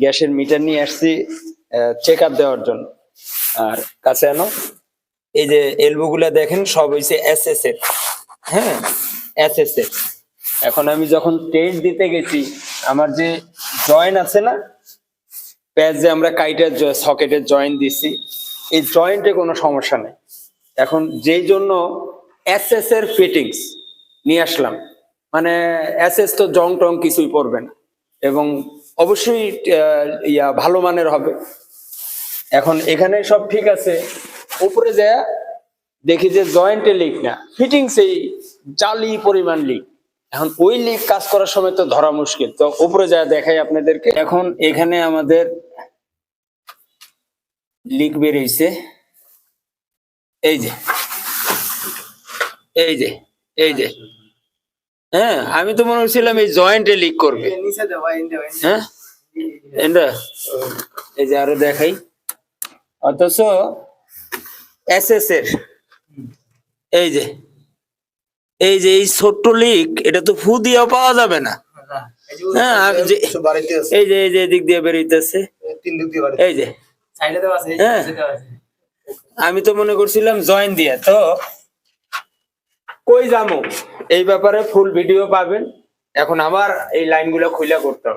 গ্যাসের মিটার নিয়ে আসছি চেক আপ দেওয়ার জন্য। আর কাছে আনো। এই যে এলবো গুলা দেখেন, সব হয়েছে এস এস এর হ্যাঁ এস এস এর এখন আমি যখন টেস্ট দিতে গেছি, আমার যে জয়েন আছে না, প্যাচ যে আমরা কাইটার সকেটের জয়েন দিছি, এই জয়েন্টে কোনো সমস্যা নেই। এখন যেই জন্য এস এস এর ফিটিংস নিয়ে আসলাম মানে এস এস তো জং টং কিছুই পড়বে না। এবং অবশ্যই ইয়া, ভালো মানের হবে। এখন এখানে সব ঠিক আছে। উপরে যা দেখি যে জয়েন্টে লিক না। ফিটিংস জালি পরিমাণ লিক এখন ওই লিক কাজ করার সময় তো ধরা মুশকিল। তো উপরে যা দেখাই আপনাদেরকে। এখন এখানে আমাদের লিক বেরিয়েছে এই যে এই যে এই যে। হ্যাঁ আমি তো মনে করছিলাম এই জয়েন্টে লিক করবে। হ্যাঁ? এই যে আরও দেখাই। অথচ এস এস এর এই যে এই যে এই ছোট্ট লিক এটা তো ফু দিয়ে পাওয়া যাবে না। হ্যাঁ আমি যে- এই যে এই যে দিয়ে বেরিয়েছে দিক দিয়ে বাড়িতে। এই যে। হ্যাঁ। আমি তো মনে করছিলাম জয়েন দিয়ে তো কই যাব? এই ব্যাপারে ফুল ভিডিও পাবেন। এখন আবার এই লাইনগুলো খুলে করতে হবে।